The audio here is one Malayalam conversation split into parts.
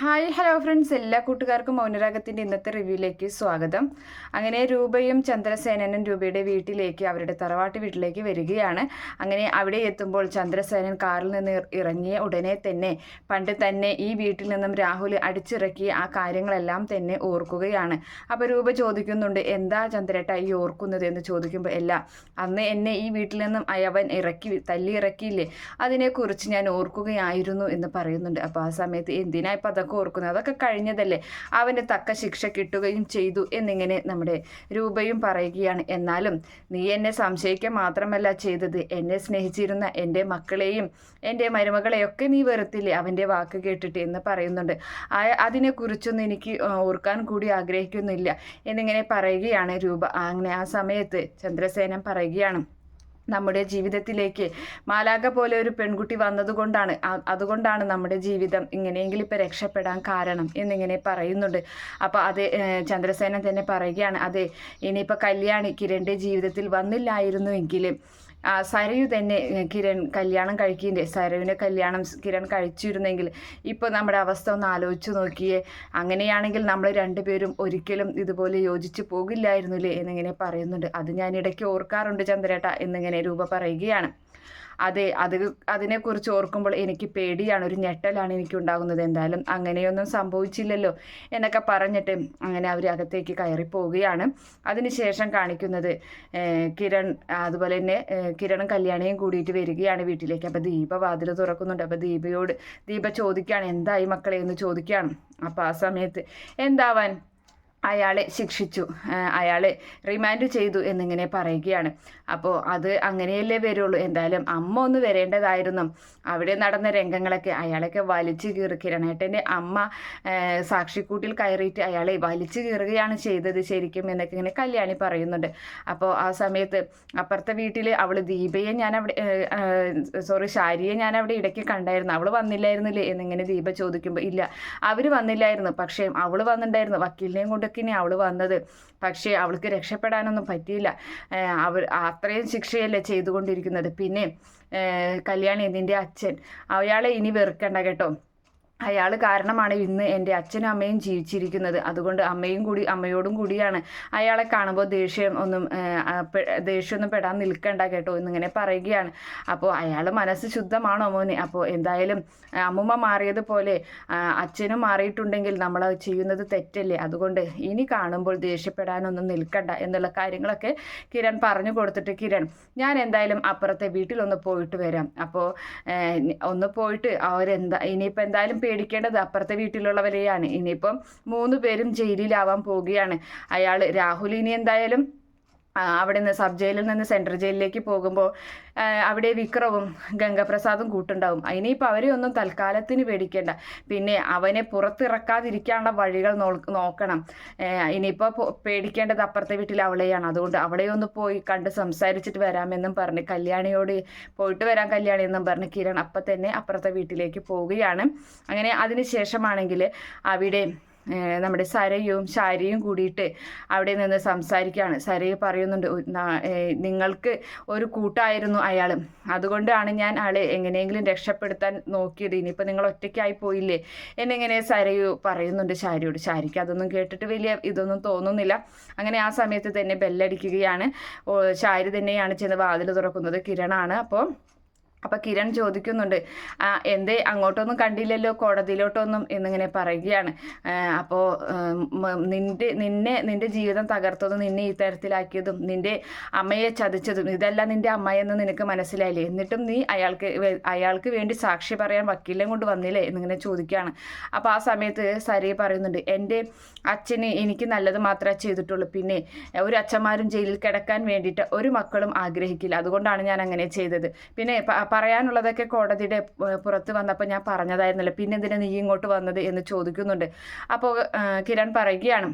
ഹായ് ഹലോ ഫ്രണ്ട്സ് എല്ലാ കൂട്ടുകാർക്കും മൗനരാഗത്തിന്റെ ഇന്നത്തെ റിവ്യൂയിലേക്ക് സ്വാഗതം. അങ്ങനെ രൂപയും ചന്ദ്രസേനനും രൂപയുടെ വീട്ടിലേക്ക് അവരുടെ തറവാട്ട് വീട്ടിലേക്ക് വരികയാണ്. അങ്ങനെ അവിടെ എത്തുമ്പോൾ ചന്ദ്രസേനൻ കാറിൽ നിന്ന് ഇറങ്ങിയ ഉടനെ തന്നെ പണ്ട് തന്നെ ഈ വീട്ടിൽ നിന്നും രാഹുൽ അടിച്ചിറക്കി ആ കാര്യങ്ങളെല്ലാം തന്നെ ഓർക്കുകയാണ്. അപ്പോൾ രൂപ ചോദിക്കുന്നുണ്ട് എന്താ ചന്ദ്രേട്ട ഈ ഓർക്കുന്നത്? എന്ന് ചോദിക്കുമ്പോൾ അല്ല അന്ന് എന്നെ ഈ വീട്ടിൽ നിന്നും അയവൻ ഇറക്കി തല്ലി ഇറക്കിയില്ലേ അതിനെക്കുറിച്ച് ഞാൻ ഓർക്കുകയായിരുന്നു എന്ന് പറയുന്നുണ്ട്. അപ്പോൾ ആ സമയത്ത് എന്തിനാ ഇപ്പം അതൊക്കെ ഓർക്കുന്നത് അതൊക്കെ കഴിഞ്ഞതല്ലേ അവന് തക്ക ശിക്ഷ കിട്ടുകയും ചെയ്തു എന്നിങ്ങനെ നമ്മുടെ രൂപയും പറയുകയാണ്. എന്നാലും നീ എന്നെ സംശയിക്കുക മാത്രമല്ല ചെയ്തത്. എന്നെ സ്നേഹിച്ചിരുന്ന എന്റെ മക്കളെയും എന്റെ മരുമകളെയൊക്കെ നീ വെറുത്തില്ലേ? അവന്റെ വാക്ക് കേട്ടിട്ട് എന്ന് പറയുന്നുണ്ട്. അതിനെക്കുറിച്ചൊന്നും എനിക്ക് ഓർക്കാൻ കൂടി ആഗ്രഹിക്കുന്നില്ല. എന്നിങ്ങനെ പറയുകയാണ് രൂപ. അങ്ങനെ ആ സമയത്ത് ചന്ദ്രസേനൻ പറയുകയാണ് നമ്മുടെ ജീവിതത്തിലേക്ക്. മാലാക പോലെ ഒരു പെൺകുട്ടി വന്നതുകൊണ്ടാണ് അതുകൊണ്ടാണ് നമ്മുടെ ജീവിതം ഇങ്ങനെയെങ്കിലും ഇപ്പം രക്ഷപ്പെടാൻ കാരണം എന്നിങ്ങനെ പറയുന്നുണ്ട്. അപ്പോൾ അത് ചന്ദ്രസേനൻ തന്നെ പറയുകയാണ് അതെ ഇനിയിപ്പോൾ കല്യാണി കിരണിന്റെ ജീവിതത്തിൽ വന്നില്ലായിരുന്നുവെങ്കിലും സരയു തന്നെ കിരൺ കല്യാണം കഴിക്കേണ്ടേ സരയുവിനെ കല്യാണം കിരൺ കഴിച്ചിരുന്നെങ്കിൽ ഇപ്പോൾ നമ്മുടെ അവസ്ഥ ഒന്ന് ആലോചിച്ച് നോക്കിയേ. അങ്ങനെയാണെങ്കിൽ നമ്മൾ രണ്ടുപേരും ഒരിക്കലും ഇതുപോലെ യോജിച്ച് പോകില്ലായിരുന്നില്ലേ എന്നിങ്ങനെ പറയുന്നുണ്ട്. അത് ഞാൻ ഇടയ്ക്ക് ഓർക്കാറുണ്ട് ചന്ദ്രേട്ട എന്നിങ്ങനെ രൂപ പറയുകയാണ്. അതെ അത് അതിനെക്കുറിച്ച് ഓർക്കുമ്പോൾ എനിക്ക് പേടിയാണ്. ഒരു ഞെട്ടലാണ് എനിക്ക് ഉണ്ടാകുന്നത് എന്തായാലും അങ്ങനെയൊന്നും സംഭവിച്ചില്ലല്ലോ എന്നൊക്കെ പറഞ്ഞിട്ട് അങ്ങനെ അവർ അകത്തേക്ക് കയറി പോവുകയാണ് അതിനുശേഷം കാണിക്കുന്നത് കിരൺ അതുപോലെ തന്നെ കിരണും കല്യാണിയും കൂടിയിട്ട് വരികയാണ് വീട്ടിലേക്ക്. അപ്പോൾ ദീപ വാതിൽ തുറക്കുന്നുണ്ട്. അപ്പോൾ ദീപയോട് ദീപ ചോദിക്കുകയാണ് എന്തായി മക്കളെ? എന്ന് ചോദിക്കുകയാണ്. അപ്പോൾ ആ സമയത്ത് എന്താവാൻ? അയാളെ ശിക്ഷിച്ചു. അയാളെ റിമാൻഡ് ചെയ്തു എന്നിങ്ങനെ പറയുകയാണ്. അപ്പോൾ അത് അങ്ങനെയല്ലേ വരുള്ളൂ. എന്തായാലും അമ്മ ഒന്ന് വരേണ്ടതായിരുന്നു. അവിടെ നടന്ന രംഗങ്ങളൊക്കെ അയാളൊക്കെ വലിച്ചു കീറി. കിരണേട്ടന്റെ അമ്മ സാക്ഷിക്കൂട്ടിൽ കയറിയിട്ട് അയാളെ വലിച്ചു കീറുകയാണ് ചെയ്തത് ശരിക്കും എന്നൊക്കെ ഇങ്ങനെ കല്യാണി പറയുന്നുണ്ട്. അപ്പോൾ ആ സമയത്ത് അപ്പുറത്തെ വീട്ടിൽ അവൾ ദീപയെ ഞാൻ അവിടെ സോറി ശാരിയെ ഞാൻ അവിടെ ഇടയ്ക്ക് കണ്ടായിരുന്നു. അവൾ വന്നില്ലായിരുന്നില്ലേ എന്നിങ്ങനെ ദീപ ചോദിക്കുമ്പോൾ ഇല്ല അവർ വന്നില്ലായിരുന്നു. പക്ഷേ അവൾ വന്നിട്ടുണ്ടായിരുന്നു വക്കീലിനെയും കൊണ്ട് ഇനി അവൾ വന്നത്. പക്ഷേ അവൾക്ക് രക്ഷപ്പെടാനൊന്നും പറ്റിയില്ല. അവർ അത്രയും ശിക്ഷയല്ലേ ചെയ്തുകൊണ്ടിരിക്കുന്നത്. പിന്നെ കല്യാണി നിന്റെ അച്ഛൻ അയാളെ ഇനി വെറുക്കണ്ട കേട്ടോ. അയാൾ കാരണമാണ് ഇന്ന് എന്റെ അച്ഛനും അമ്മയും ജീവിച്ചിരിക്കുന്നത്. അതുകൊണ്ട് അമ്മയും കൂടി അമ്മയോടും കൂടിയാണ് അയാളെ കാണുമ്പോൾ ദേഷ്യം ഒന്നും ദേഷ്യമൊന്നും പെടാൻ നിൽക്കണ്ട കേട്ടോ എന്നിങ്ങനെ പറയുകയാണ്. അപ്പോൾ അയാൾ മനസ്സ് ശുദ്ധമാണോ മോനെ? അപ്പോൾ എന്തായാലും അമ്മുമ്മ മാറിയതുപോലെ അച്ഛനും മാറിയിട്ടുണ്ടെങ്കിൽ നമ്മൾ ചെയ്യുന്നത് തെറ്റല്ലേ? അതുകൊണ്ട് ഇനി കാണുമ്പോൾ ദേഷ്യപ്പെടാനൊന്നും നിൽക്കണ്ട എന്നുള്ള കാര്യങ്ങളൊക്കെ കിരൺ പറഞ്ഞു കൊടുത്തിട്ട് കിരൺ ഞാൻ എന്തായാലും അപ്പുറത്തെ വീട്ടിലൊന്ന് പോയിട്ട് വരാം. അപ്പോൾ ഒന്ന് പോയിട്ട് അവരെന്താ ഇനിയിപ്പോൾ എന്തായാലും പേടിക്കേണ്ടത് അപ്പുറത്തെ വീട്ടിലുള്ളവരെയാണ്. ഇനിയിപ്പം മൂന്ന് പേരും ജയിലിലാവാൻ പോവുകയാണ്. അയാൾ രാഹുൽ ഇനി എന്തായാലും അവിടെ നിന്ന് സബ് ജയിലിൽ നിന്ന് സെൻട്രൽ ജയിലിലേക്ക് പോകുമ്പോൾ അവിടെ വിക്രവും ഗംഗപ്രസാദും കൂട്ടുണ്ടാവും. അതിനിപ്പോൾ അവരെ ഒന്നും തൽക്കാലത്തിന് പേടിക്കേണ്ട. പിന്നെ അവനെ പുറത്തിറക്കാതിരിക്കാനുള്ള വഴികൾ നോക്കണം. ഇനിയിപ്പോൾ പേടിക്കേണ്ടത് അപ്പുറത്തെ വീട്ടിൽ അവളെയാണ്. അതുകൊണ്ട് അവളെ ഒന്ന് പോയി കണ്ട് സംസാരിച്ചിട്ട് വരാമെന്നും പറഞ്ഞ് കല്യാണിയോട് പോയിട്ട് വരാം കല്യാണി എന്നും പറഞ്ഞ് കിരൺ അപ്പം തന്നെ അപ്പുറത്തെ വീട്ടിലേക്ക് പോവുകയാണ്. അങ്ങനെ അതിന് ശേഷമാണെങ്കിൽ അവിടെ നമ്മുടെ സരയും ശാരിയും കൂടിയിട്ട് അവിടെ നിന്ന് സംസാരിക്കുകയാണ്. സരയെ പറയുന്നുണ്ട് നിങ്ങൾക്ക് ഒരു കൂട്ടായിരുന്നു അയാൾ അതുകൊണ്ടാണ് ഞാൻ ആളെ എങ്ങനെയെങ്കിലും രക്ഷപ്പെടുത്താൻ നോക്കിയത്. ഇനിയിപ്പോൾ നിങ്ങൾ ഒറ്റയ്ക്കായി പോയില്ലേ? എന്നിങ്ങനെ സരയു പറയുന്നുണ്ട് ശാരിയോട്. ശാരിക്ക് അതൊന്നും കേട്ടിട്ട് വലിയ ഇതൊന്നും തോന്നുന്നില്ല. അങ്ങനെ ആ സമയത്ത് തന്നെ ബെല്ലടിക്കുകയാണ്. ശാരി തന്നെയാണ് ചെന്ന് വാതിൽ തുറക്കുന്നത്. കിരണാണ്. അപ്പോൾ അപ്പോൾ കിരൺ ചോദിക്കുന്നുണ്ട് എന്തേ അങ്ങോട്ടൊന്നും കണ്ടില്ലല്ലോ കോടതിയിലോട്ടൊന്നും എന്നിങ്ങനെ പറയുകയാണ്. അപ്പോൾ നിന്റെ നിന്നെ നിന്റെ ജീവിതം തകർത്തതും നിന്നെ ഈ തരത്തിലാക്കിയതും നിന്റെ അമ്മയെ ചതിച്ചതും ഇതെല്ലാം നിന്റെ അമ്മയെന്ന് നിനക്ക് മനസ്സിലായില്ലേ? എന്നിട്ടും നീ അയാൾക്ക് അയാൾക്ക് വേണ്ടി സാക്ഷി പറയാൻ വക്കീലിനെ കൊണ്ട് വന്നില്ലേ? എന്നിങ്ങനെ ചോദിക്കുകയാണ്. അപ്പോൾ ആ സമയത്ത് സരി പറയുന്നുണ്ട് എന്റെ അച്ഛന് എനിക്ക് നല്ലത് മാത്രമേ ചെയ്തിട്ടുള്ളൂ. പിന്നെ ഒരു അച്ഛന്മാരും ജയിലിൽ കിടക്കാൻ വേണ്ടിയിട്ട് ഒരു മക്കളും ആഗ്രഹിക്കില്ല. അതുകൊണ്ടാണ് ഞാൻ അങ്ങനെ ചെയ്തത്. പിന്നെ പറയാനുള്ളതൊക്കെ കോടതിയുടെ പുറത്ത് വന്നപ്പോൾ ഞാൻ പറഞ്ഞതായിരുന്നില്ല. പിന്നെ എന്തിനാ നീ ഇങ്ങോട്ട് വന്നത് എന്ന് ചോദിക്കുന്നുണ്ട്. അപ്പോൾ കിരൺ പറയുകയാണ്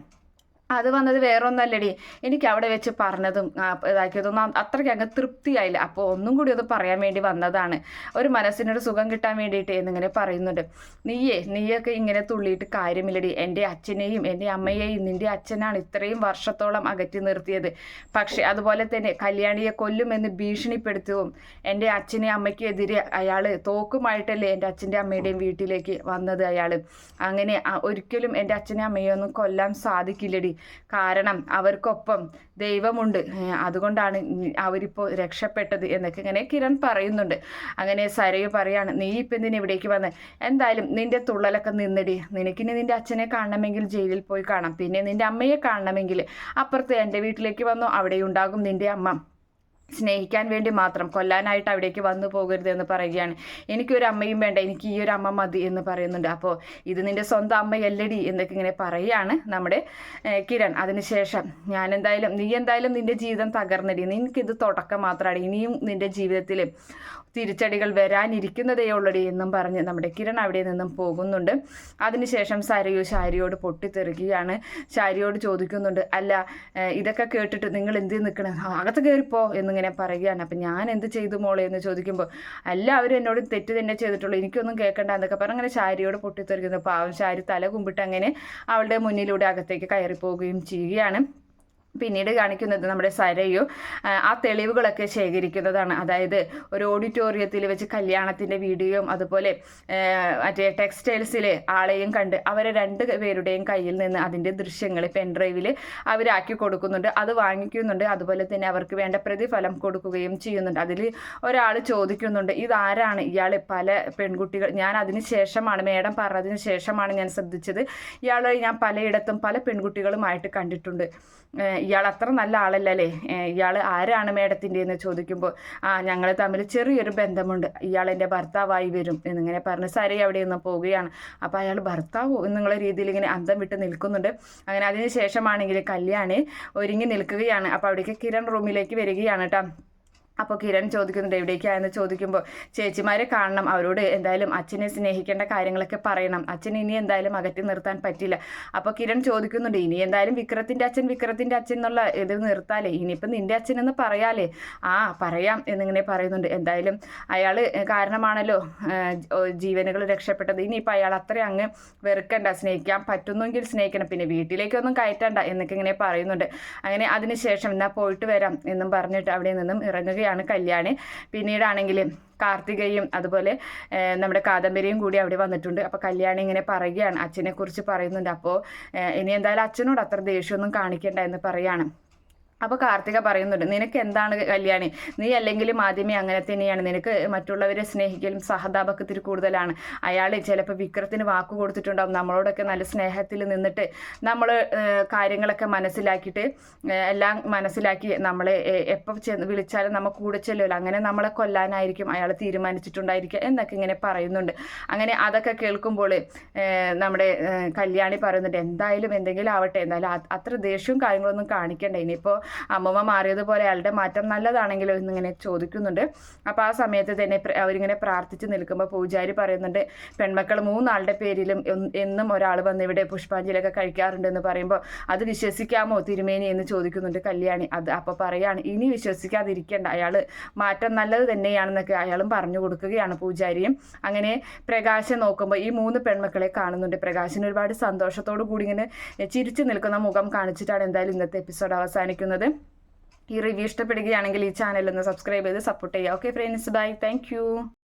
അത് വന്നത് വേറൊന്നല്ലടി. എനിക്ക് അവിടെ വെച്ച് പറഞ്ഞതും ഇതാക്കിയതൊന്നും അത്രയ്ക്ക് അങ്ങ് തൃപ്തിയായില്ല. അപ്പോൾ ഒന്നും കൂടി ഒന്ന് പറയാൻ വേണ്ടി വന്നതാണ്. ഒരു മനസ്സിനൊരു സുഖം കിട്ടാൻ വേണ്ടിയിട്ട് എന്നിങ്ങനെ പറയുന്നുണ്ട്. നീയേ നീയൊക്കെ ഇങ്ങനെ തുള്ളിയിട്ട് കാര്യമില്ലടി. എന്റെ അച്ഛനെയും എന്റെ അമ്മയെയും നിന്റെ അച്ഛനാണ് ഇത്രയും വർഷത്തോളം അകറ്റി നിർത്തിയത്. പക്ഷേ അതുപോലെ തന്നെ കല്യാണിയെ കൊല്ലുമെന്ന് ഭീഷണിപ്പെടുത്തുകയും എന്റെ അച്ഛനെ അമ്മയ്ക്കെതിരെ അയാൾ തോക്കുമായിട്ടല്ലേ എന്റെ അച്ഛന്റെ അമ്മയുടെയും വീട്ടിലേക്ക് വന്നത് അയാൾ അങ്ങനെ ഒരിക്കലും എന്റെ അച്ഛനെ അമ്മയെ ഒന്നും കൊല്ലാൻ സാധിക്കില്ലടി. കാരണം അവർക്കൊപ്പം ദൈവമുണ്ട്. അതുകൊണ്ടാണ് അവരിപ്പോൾ രക്ഷപ്പെട്ടത് എന്നൊക്കെ ഇങ്ങനെ കിരൺ പറയുന്നുണ്ട്. അങ്ങനെ സരയു പറയാണ് നീ ഇപ്പം എന്തിനെ ഇവിടേക്ക് വന്ന്? എന്തായാലും നിന്റെ തുള്ളലൊക്കെ നിന്നിടി. നിനക്കിനി നിന്റെ അച്ഛനെ കാണണമെങ്കിൽ ജയിലിൽ പോയി കാണാം. പിന്നെ നിന്റെ അമ്മയെ കാണണമെങ്കിൽ അപ്പുറത്ത് എന്റെ വീട്ടിലേക്ക് വന്നോ? അവിടെ ഉണ്ടാകും നിന്റെ അമ്മ. സ്നേഹിക്കാൻ വേണ്ടി മാത്രം കൊല്ലാനായിട്ട് അവിടേക്ക് വന്നു പോകരുത് എന്ന് പറയുകയാണ്. എനിക്കൊരു അമ്മയും വേണ്ട എനിക്ക് ഈ ഒരു അമ്മ മതി എന്ന് പറയുന്നുണ്ട്. അപ്പോൾ ഇത് നിന്റെ സ്വന്തം അമ്മയല്ലടി എന്നൊക്കെ ഇങ്ങനെ പറയുകയാണ് നമ്മുടെ കിരൺ. അതിനുശേഷം ഞാൻ എന്തായാലും നീ എന്തായാലും നിന്റെ ജീവിതം തകർന്നടി. നിനക്കിത് തുടക്കം മാത്രമാണ് ഇനിയും നിന്റെ ജീവിതത്തിൽ തിരിച്ചടികൾ വരാനിരിക്കുന്നതേ ഉള്ളടി എന്നും പറഞ്ഞ് നമ്മുടെ കിരൺ അവിടെ നിന്നും പോകുന്നുണ്ട്. അതിനുശേഷം സരയു ശാരിയോട് പൊട്ടിത്തെറിക്കുകയാണ്. ശാരിയോട് ചോദിക്കുന്നുണ്ട് അല്ല ഇതൊക്കെ കേട്ടിട്ട് നിങ്ങൾ എന്ത് നിൽക്കണം അകത്ത് കയറിപ്പോ എന്നിങ്ങനെ പറയുകയാണ്. അപ്പം ഞാൻ എന്ത് ചെയ്തു മോളെ എന്ന് ചോദിക്കുമ്പോൾ എല്ലാവരും എന്നോട് തെറ്റ് തന്നെ ചെയ്തിട്ടുള്ളൂ എനിക്കൊന്നും കേൾക്കണ്ട എന്നൊക്കെ പറഞ്ഞ് അങ്ങനെ ശാരിയോട് പൊട്ടിത്തെറിക്കുന്നു. പാവം ശാരി തല കുമ്പിട്ട് അങ്ങനെ അവളുടെ മുന്നിലൂടെ അകത്തേക്ക് കയറി പോവുകയും ചെയ്യുകയാണ്. പിന്നീട് കാണിക്കുന്നത് നമ്മുടെ സരയു ആ, തെളിവുകളൊക്കെ ശേഖരിക്കുന്നതാണ്. അതായത് ഒരു ഓഡിറ്റോറിയത്തിൽ വെച്ച് കല്യാണത്തിന്റെ വീഡിയോയും അതുപോലെ മറ്റേ ടെക്സ്റ്റൈൽസിൽ ആളെയും കണ്ട് അവരെ രണ്ട് പേരുടെയും കയ്യിൽ നിന്ന് അതിന്റെ ദൃശ്യങ്ങൾ പെൻഡ്രൈവിൽ അവരാക്കി കൊടുക്കുന്നുണ്ട്. അത് വാങ്ങിക്കുന്നുണ്ട്. അതുപോലെ തന്നെ അവർക്ക് വേണ്ട പ്രതിഫലം കൊടുക്കുകയും ചെയ്യുന്നുണ്ട്. അതിൽ ഒരാൾ ചോദിക്കുന്നുണ്ട് ഇതാരാണ്? ഇയാൾ പല പെൺകുട്ടികൾ ഞാൻ അതിന് ശേഷമാണ് മേഡം പറഞ്ഞതിന് ശേഷമാണ് ഞാൻ ശ്രദ്ധിച്ചത്. ഇയാളെ ഞാൻ പലയിടത്തും പല പെൺകുട്ടികളുമായിട്ട് കണ്ടിട്ടുണ്ട്. ഇയാൾ അത്ര നല്ല ആളല്ല അല്ലേ ഇയാൾ ആരാണ് മേഡത്തിന്റെ എന്ന് ചോദിക്കുമ്പോൾ ആ ഞങ്ങൾ തമ്മിൽ ചെറിയൊരു ബന്ധമുണ്ട്. ഇയാൾ എന്റെ ഭർത്താവായി വരും. എന്നിങ്ങനെ പറഞ്ഞ് സരി അവിടെ നിന്ന് പോവുകയാണ്. അപ്പോൾ അയാൾ ഭർത്താവ് എന്നുള്ള രീതിയിൽ ഇങ്ങനെ അന്തം വിട്ട് നിൽക്കുന്നുണ്ട്. അങ്ങനെ അതിന് ശേഷമാണെങ്കിൽ കല്യാണി ഒരുങ്ങി നിൽക്കുകയാണ്. അപ്പോൾ അവിടേക്ക് കിരൺ റൂമിലേക്ക് വരികയാണ് കേട്ടോ. അപ്പോൾ കിരൺ ചോദിക്കുന്നുണ്ട് എവിടേക്കായെന്ന് ചോദിക്കുമ്പോൾ ചേച്ചിമാരെ കാണണം അവരോട് എന്തായാലും അച്ഛനെ സ്നേഹിക്കേണ്ട കാര്യങ്ങളൊക്കെ പറയണം. അച്ഛൻ ഇനി എന്തായാലും അകറ്റി നിർത്താൻ പറ്റില്ല. അപ്പോൾ കിരൺ ചോദിക്കുന്നുണ്ട് ഇനി എന്തായാലും വിക്രത്തിന്റെ അച്ഛൻ വിക്രത്തിന്റെ അച്ഛൻ എന്നുള്ള ഇത് നിർത്താലേ? ഇനിയിപ്പം നിന്റെ അച്ഛൻ എന്ന് പറയാലേ? ആ പറയാം എന്നിങ്ങനെ പറയുന്നുണ്ട്. എന്തായാലും അയാൾ കാരണമാണല്ലോ ജീവനുകൾ രക്ഷപ്പെട്ടത്. ഇനിയിപ്പോൾ അയാൾ അത്രയും അങ്ങ് വെറുക്കണ്ട സ്നേഹിക്കാൻ പറ്റുന്നെങ്കിൽ സ്നേഹിക്കണം. പിന്നെ വീട്ടിലേക്കൊന്നും കയറ്റണ്ട എന്നൊക്കെ ഇങ്ങനെ പറയുന്നുണ്ട്. അങ്ങനെ അതിനുശേഷം എന്നാൽ പോയിട്ട് വരാം എന്നും പറഞ്ഞിട്ട് അവിടെ നിന്നും ഇറങ്ങുകയാണ്. കല്യാണി. പിന്നീടാണെങ്കിൽ കാർത്തികയും അതുപോലെ നമ്മുടെ കാദംബരിയും കൂടി അവിടെ വന്നിട്ടുണ്ട്. അപ്പോൾ കല്യാണി ഇങ്ങനെ പറയുകയാണ് അച്ഛനെക്കുറിച്ച് പറയുന്നുണ്ട്. അപ്പോൾ ഇനി എന്തായാലും അച്ഛനോട് അത്ര ദേഷ്യമൊന്നും കാണിക്കേണ്ട എന്ന് പറയാണ്. അപ്പോൾ കാർത്തിക പറയുന്നുണ്ട് നിനക്ക് എന്താണ് കല്യാണി? നീ അല്ലെങ്കിലും ആദ്യമേ അങ്ങനെ തന്നെയാണ്. നിനക്ക് മറ്റുള്ളവരെ സ്നേഹിക്കലും സഹതാപക്കത്തിൽ കൂടുതലാണ്. അയാൾ ചിലപ്പോൾ വിക്രത്തിന് വാക്ക് കൊടുത്തിട്ടുണ്ടാവും. നമ്മളോടൊക്കെ നല്ല സ്നേഹത്തിൽ നിന്നിട്ട് നമ്മൾ കാര്യങ്ങളൊക്കെ മനസ്സിലാക്കിയിട്ട് എല്ലാം മനസ്സിലാക്കി നമ്മളെ എപ്പോൾ ചെന്ന് വിളിച്ചാലും നമുക്ക് കൂടെ ചെല്ലുമല്ലോ അങ്ങനെ നമ്മളെ കൊല്ലാനായിരിക്കും അയാൾ തീരുമാനിച്ചിട്ടുണ്ടായിരിക്കുക എന്നൊക്കെ ഇങ്ങനെ പറയുന്നുണ്ട്. അങ്ങനെ അതൊക്കെ കേൾക്കുമ്പോൾ നമ്മുടെ കല്യാണി പറയുന്നുണ്ട് എന്തായാലും എന്തെങ്കിലും ആവട്ടെ. എന്തായാലും അത്ര ദേഷ്യവും കാര്യങ്ങളൊന്നും കാണിക്കണ്ട. ഇനിയിപ്പോൾ അമ്മമ്മ മാറിയതുപോലെ അയാളുടെ മാറ്റം നല്ലതാണെങ്കിലോ എന്നിങ്ങനെ ചോദിക്കുന്നുണ്ട്. അപ്പോൾ ആ സമയത്ത് തന്നെ അവരിങ്ങനെ പ്രാർത്ഥിച്ച് നിൽക്കുമ്പോൾ പൂജാരി പറയുന്നുണ്ട് പെൺമക്കൾ മൂന്നാളുടെ പേരിലും എന്നും ഒരാൾ വന്ന് ഇവിടെ പുഷ്പാഞ്ജലിയൊക്കെ കഴിക്കാറുണ്ടെന്ന് പറയുമ്പോൾ അത് വിശ്വസിക്കാമോ തിരുമേനി എന്ന് ചോദിക്കുന്നുണ്ട് കല്യാണി. അത് അപ്പോൾ പറയാണ് ഇനി വിശ്വസിക്കാതിരിക്കേണ്ട അയാൾ മാറ്റം നല്ലത് തന്നെയാണെന്നൊക്കെ അയാളും പറഞ്ഞു കൊടുക്കുകയാണ് പൂജാരിയും. അങ്ങനെ പ്രകാശം നോക്കുമ്പോൾ ഈ മൂന്ന് പെൺമക്കളെ കാണുന്നുണ്ട്. പ്രകാശിന് ഒരുപാട് സന്തോഷത്തോടു കൂടി ഇങ്ങനെ ചിരിച്ചു നിൽക്കുന്ന മുഖം കാണിച്ചിട്ടാണ് എന്തായാലും ഇന്നത്തെ എപ്പിസോഡ് അവസാനിക്കുന്നത്. ഈ റിവ്യൂ ഇഷ്ടപ്പെടുകയാണെങ്കിൽ ഈ ചാനൽ ഒന്ന് സബ്സ്ക്രൈബ് ചെയ്ത് സപ്പോർട്ട് ചെയ്യുക. Okay friends bye thank